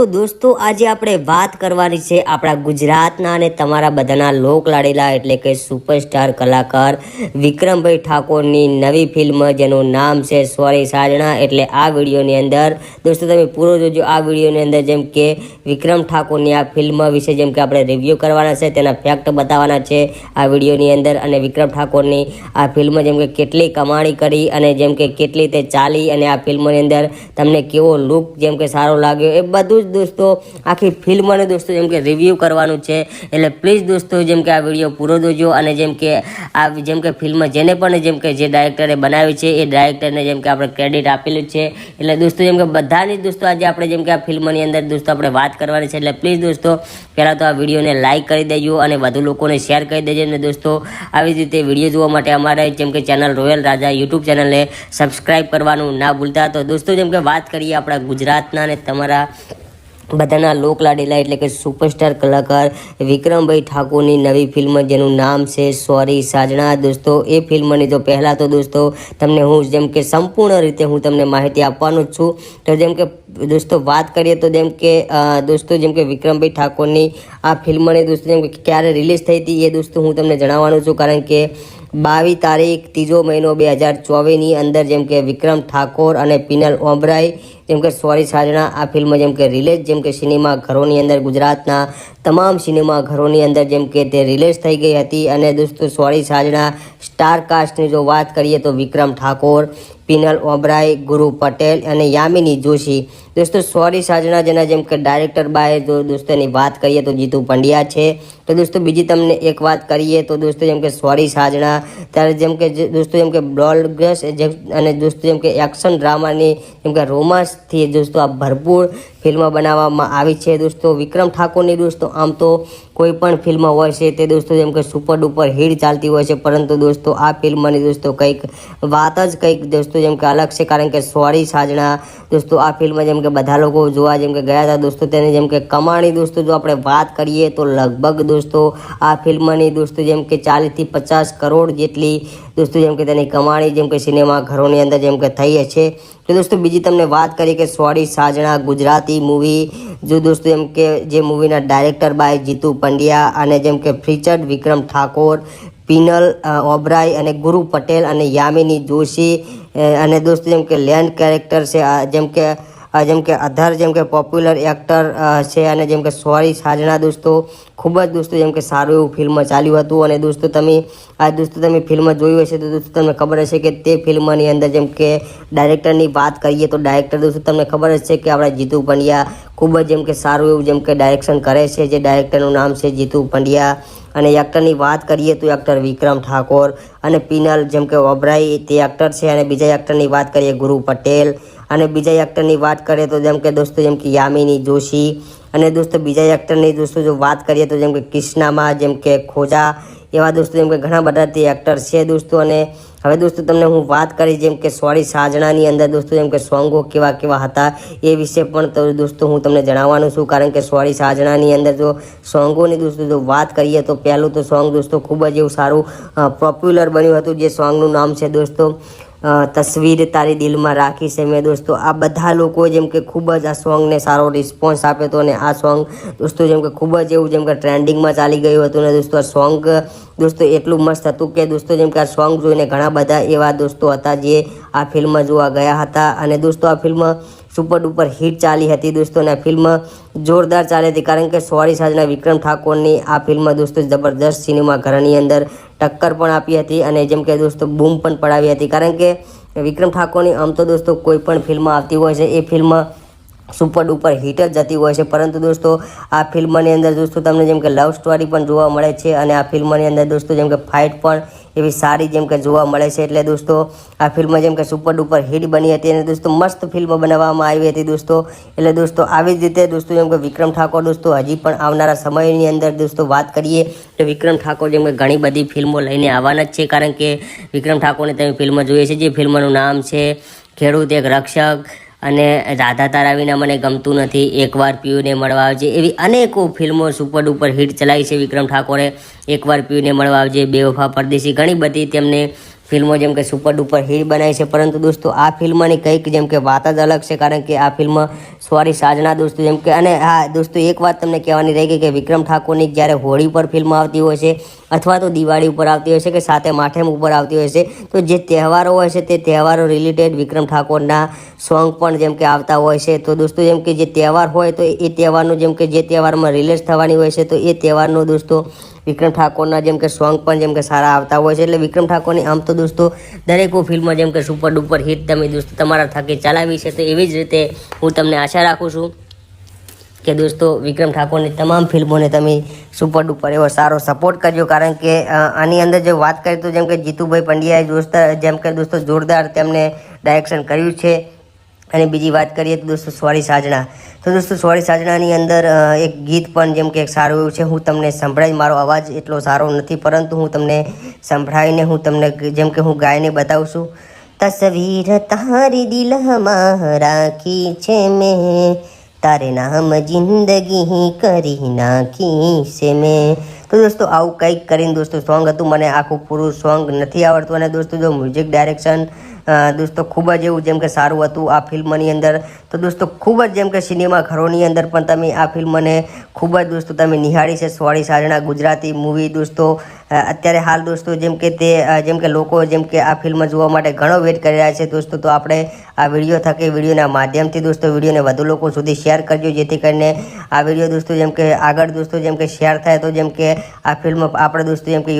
તો દોસ્તો, આજે આપણે વાત કરવાની છે આપણા ગુજરાતના અને તમારા બધાના લોક લાડેલા એટલે કે સુપરસ્ટાર કલાકાર વિક્રમભાઈ ઠાકોરની નવી ફિલ્મ જેનું નામ છે સોરી સાજણા. એટલે આ વિડીયોની અંદર, દોસ્તો તમે પૂરો જોજો આ વિડીયોની અંદર જેમ કે વિક્રમ ઠાકોરની આ ફિલ્મ વિશે જેમ કે આપણે રિવ્યૂ કરવાના છે, તેના ફેક્ટ બતાવવાના છે આ વિડીયોની અંદર. અને વિક્રમ ઠાકોરની આ ફિલ્મ જેમ કે કેટલી કમાણી કરી અને જેમ કે કેટલી તે ચાલી અને આ ફિલ્મની અંદર તમને કેવો લુક જેમ કે સારો લાગ્યો, એ બધું જ દોસ્તો આખી ફિલ્મને દોસ્તો જેમ કે રિવ્યૂ કરવાનું છે એટલે પ્લીઝ દોસ્તો જેમ કે આ વીડિયો પૂરો જોજો અને જેમ કે આ જેમ કે ફિલ્મ જેને પણ જેમ કે જે ડાયરેક્ટરે બનાવી છે એ ડાયરેક્ટરને જેમ કે આપણે ક્રેડિટ આપેલું છે એટલે દોસ્તો જેમ કે બધાની દોસ્તો આજે આપણે જેમ કે આ ફિલ્મની અંદર દોસ્તો આપણે વાત કરવાની છે એટલે પ્લીઝ દોસ્તો પહેલાં તો આ વિડીયોને લાઇક કરી દેજો અને વધુ લોકોને શેર કરી દેજો અને દોસ્તો આવી રીતે વીડિયો જોવા માટે અમારે જેમ કે ચેનલ રોયલ રાજા યુટ્યુબ ચેનલને સબસ્ક્રાઈબ કરવાનું ના ભૂલતા તો દોસ્તો જેમ કે વાત કરીએ આપણા ગુજરાતના અને તમારા બધાના લોક લાડેલા એટલે કે સુપરસ્ટાર કલાકાર વિક્રમભાઈ ઠાકોરની નવી ફિલ્મ જેનું નામ છે સોરી સાજણા. દોસ્તો, એ ફિલ્મની તો પહેલાં તો દોસ્તો, તમને હું જેમ કે સંપૂર્ણ રીતે હું તમને માહિતી આપવાનો જ છું. તો જેમ કે, દોસ્તો, વાત કરીએ તો જેમ કે દોસ્તો, જેમ કે વિક્રમભાઈ ઠાકોરની આ ફિલ્મની દોસ્તો, જેમ કે ક્યારે રિલીઝ થઈ હતી એ દોસ્તો હું તમને જણાવવાનું છું. કારણ કે બાવીસ તારીખ ત્રીજો મહિનો બે હજાર ચોવીસની અંદર જેમ કે વિક્રમ ઠાકોર અને પિનલ ઓમરાય જેમ કે સોરી સાજણા, આ ફિલ્મ જેમ કે રિલીઝ, જેમ કે સિનેમા ઘરોની અંદર ગુજરાતના તમામ સિનેમા ઘરોની અંદર જેમ કે તે રિલીઝ થઈ ગઈ હતી. અને દોસ્તો, સોરી સાજણા સ્ટાર કાસ્ટની જો વાત કરીએ તો વિક્રમ ઠાકોર પિનલ ઓબરાય, ગુરુ પટેલ અને યામિની જોશી. દોસ્તો, સોરી, સાજના જેના જેમ કે ડાયરેક્ટર બાય જો દોસ્તોની વાત કરીએ તો જીતુ પંડ્યા છે. તો દોસ્તો, બીજી તમને એક વાત કરીએ તો દોસ્તો જેમ કે સોરી, સાજના, ત્યારે જેમ કે દોસ્તો જેમ કે બ્રોડગસ અને દોસ્તો જેમ કે એક્શન ડ્રામાની જેમ કે રોમાન્સથી દોસ્તો આ ભરપૂર ફિલ્મ બનાવવામાં આવી છે દોસ્તો. વિક્રમ ઠાકોરની દોસ્તો, આમ તો કોઈ પણ ફિલ્મ હોય છે, તે દોસ્તો જેમ કે સુપર ડુપર હિટ ચાલતી હોય છે, પરંતુ દોસ્તો આ ફિલ્મની દોસ્તો કંઈક વાત જ કંઈક દોસ્તો જેમ કે અલગ છે, કારણ કે સોરી સાજણા, દોસ્તો આ ફિલ્મ જેમ કે બધા લોકો જોવા જેમ કે ગયા હતા, દોસ્તો તેની જેમ કે કમાણી દોસ્તો જો આપણે વાત કરીએ તો લગભગ દોસ્તો આ ફિલ્મની દોસ્તો જેમ કે ચાલીસથી પચાસ કરોડ જેટલી દોસ્તો, જેમ કે તેની કમાણી, જેમ કે સિનેમા ઘરોની અંદર જેમ કે થઈ છે તો દોસ્તો, બીજી તમને વાત કરી કે સોડી સાજણા ગુજરાતી મૂવી જો દોસ્તો જેમ કે જે મૂવીના ડાયરેક્ટર બાય જીતુ પંડ્યા અને જેમ કે ફીચર્ડ વિક્રમ ઠાકોર, પિનલ ઓબરાય અને ગુરુ પટેલ અને યામિની જોશી અને દોસ્તો, જેમ કે લેન્ડ કેરેક્ટર છે જેમ કે જેમ કે અધર જેમ કે પોપ્યુલર એક્ટર છે અને જેમ કે સોરી સાજણા દોસ્તો, ખૂબ જ દોસ્તો જેમ કે સારું એવું ફિલ્મ ચાલ્યું હતું અને દોસ્તો તમે, આ દોસ્તો તમે ફિલ્મ જોયું હશે તો દોસ્તો તમને ખબર હશે કે તે ફિલ્મની અંદર જેમ કે ડાયરેક્ટરની વાત કરીએ તો ડાયરેક્ટર દોસ્તો તમને ખબર જ છે કે આપણા જીતુ પંડ્યા ખૂબ જ જેમ કે સારું એવું જેમ કે ડાયરેક્શન કરે છે, જે ડાયરેક્ટરનું નામ છે જીતુ પંડ્યા. અને એક્ટરની વાત કરીએ તો એક્ટર વિક્રમ ઠાકોર અને પિનલ જેમ કે ઓબરાઈ તે એક્ટર છે અને બીજા એક્ટરની વાત કરીએ ગુરુ પટેલ. અને બીજા એક્ટરની વાત કરીએ તો જેમ કે દોસ્તો, જેમ કે યામિની જોશી અને દોસ્તો બીજા એક્ટરની દોસ્તો જો વાત કરીએ તો જેમ કે કિષ્નામાં જેમ કે ખોજા, એવા દોસ્તો જેમ કે ઘણા બધા તે એક્ટર છે દોસ્તો. અને હવે દોસ્તો તમને હું વાત કરી જેમ કે સોરી સાજણાની અંદર દોસ્તો જેમ કે સોંગો કેવા કેવા હતા એ વિશે પણ દોસ્તો હું તમને જણાવવાનું છું. કારણ કે સોરી સાજણાની અંદર જો સોંગોની દોસ્તો જો વાત કરીએ તો પહેલું તો સોંગ દોસ્તો ખૂબ જ એવું સારું પોપ્યુલર બન્યું હતું જે સોંગનું નામ છે દોસ્તો. તસવીર તારી દિલમાં રાખી છે મેં દોસ્તો. આ બધા લોકો જેમ કે ખૂબ જ આ સોંગને સારો રિસ્પોન્સ આપ્યો હતો અને આ સોંગ દોસ્તો જેમ કે ખૂબ જ એવું જેમ કે ટ્રેન્ડિંગમાં ચાલી ગયું હતું ને દોસ્તો, આ સોંગ દોસ્તો એટલું મસ્ત હતું કે દોસ્તો જેમ કે આ સોંગ જોઈને ઘણા બધા એવા દોસ્તો હતા જે આ ફિલ્મ જોવા ગયા હતા. અને દોસ્તો આ ફિલ્મ સુપર ડુપર હિટ ચાલી હતી દોસ્તો અને ફિલ્મ જોરદાર ચાલી હતી કારણ કે સોરી સાજના વિક્રમ ઠાકોરની આ ફિલ્મ દોસ્તો જબરદસ્ત સિનેમા ઘરની અંદર ટક્કર પણ આપી હતી અને જેમ કે દોસ્તો બૂમ પણ પડાવી હતી. કારણ કે વિક્રમ ઠાકોરની આમ તો દોસ્તો કોઈ પણ ફિલ્મ આવતી હોય છે, એ ફિલ્મ સુપર ડુપર હિટ જ જતી હોય છે. પરંતુ દોસ્તો, આ ફિલ્મની અંદર દોસ્તો તમને જેમ કે લવ સ્ટોરી પણ જોવા મળે છે અને આ ફિલ્મની અંદર દોસ્તો જેમ કે ફાઇટ પણ એવી સારી જેમ કે જોવા મળે છે. એટલે દોસ્તો, આ ફિલ્મ જેમ કે સુપર ડુપર હિટ બની હતી અને દોસ્તો મસ્ત ફિલ્મ બનાવવામાં આવી હતી દોસ્તો. એટલે દોસ્તો, આવી જ રીતે દોસ્તો જેમ કે વિક્રમ ઠાકોર દોસ્તો, હજી પણ આવનારા સમયની અંદર દોસ્તો વાત કરીએ તો વિક્રમ ઠાકોર જેમ કે ઘણી બધી ફિલ્મો લઈને આવવાના જ છે. કારણ કે વિક્રમ ઠાકોરની તમે ફિલ્મ જોઈએ છે જે ફિલ્મનું નામ છે ખેડૂત એક રક્ષક અને રાધા તારા વિના મને ગમતું નથી. એકવાર પીયુને મળવા આવજે. એવી અનેકો ફિલ્મો સુપર ડુપર હિટ ચલાવી છે વિક્રમ ઠાકોરે. એકવાર પીયુને મળવા આવજે. બેવફા પરદેશી. ઘણી બધી તેમને ફિલ્મો જેમ કે સુપર ડુપર હિટ બનાવી છે. પરંતુ દોસ્તો, આ ફિલ્મની કંઈક જેમ કે વાત જ અલગ છે, કારણ કે આ ફિલ્મ સોરી, સાજના દોસ્તો જેમ કે, અને હા, દોસ્તો, એક વાત તમને કહેવાની રહી ગઈ કે વિક્રમ ઠાકોરની જ્યારે હોળી પર ફિલ્મ આવતી હોય છે, અથવા તો દિવાળી ઉપર આવતી હોય છે કે સાથે માઠેમ ઉપર આવતી હોય છે, તો જે તહેવારો હોય છે તે તહેવારો રિલેટેડ વિક્રમ ઠાકોરના સોંગ પણ જેમ કે આવતા હોય છે. તો દોસ્તો, જેમ કે જે તહેવાર હોય તો એ તહેવારનું, જેમ કે જે તહેવારમાં રિલીઝ થવાની હોય છે, તો એ તહેવારનો દોસ્તો વિક્રમ ઠાકોરના જેમ કે સોંગ પણ જેમ કે સારા આવતા હોય છે. એટલે વિક્રમ ઠાકોરની આમ તો દોસ્તો, દરેકો ફિલ્મ જેમ કે સુપર ડુપર હિટ તમે દોસ્તો તમારા થકી ચલાવી છે, તો એવી જ રીતે હું તમને આશા રાખું છું કે દોસ્તો વિક્રમ ઠાકોરની તમામ ફિલ્મોને તમે સુપર ડુપર એવો સારો સપોર્ટ કરજો. કારણ કે આની અંદર જો વાત કરીએ તો જેમ કે જીતુભાઈ પંડ્યાએ દોસ્ત જેમ કે દોસ્તો જોરદાર તેમને ડાયરેક્શન કર્યું છે. અને બીજી વાત કરીએ તો દોસ્તો સોરી સાજણા. તો દોસ્તો સોરી સાજણાની અંદર એક ગીત પણ જેમ કે એક સારું એવું છે, હું તમને સંભળાવી મારો અવાજ એટલો સારો નથી, પરંતુ હું તમને સંભળાવીને હું તમને જેમ કે હું ગાઈને બતાવું છું. તસવીર તારી દિલમાં રાખી છે મેં, તારે નામ જિંદગી કરી નાખી છે મેં. તો દોસ્તો આવું કંઈક કરીને દોસ્તો સોંગ હતું, મને આખું પૂરું સોંગ નથી આવડતું, અને દોસ્તો જો મ્યુઝિક ડાયરેક્શન દોસ્તો, ખૂબ જ એવું જેમ કે સારું હતું આ ફિલ્મની અંદર. તો દોસ્તો, ખૂબ જ જેમ કે સિનેમા ઘરોની અંદર પણ તમે આ ફિલ્મને ખૂબ જ દોસ્તો તમે નિહાળી છે. સોળી સાજણા ગુજરાતી મૂવી દોસ્તો. અત્યારે હાલ દોસ્તો જેમ કે તે જેમ કે લોકો જેમ કે આ ફિલ્મ જોવા માટે ઘણો વેટ કરી રહ્યા છે દોસ્તો. તો આપણે આ વીડિયો થકી વિડીયોના માધ્યમથી દોસ્તો વિડીયોને વધુ લોકો સુધી શેર કરજો, જેથી કરીને આ વીડિયો દોસ્તો જેમ કે આગળ દોસ્તો જેમ કે શેર થાય, તો જેમ કે આ ફિલ્મ આપણે દોસ્તો જેમ કે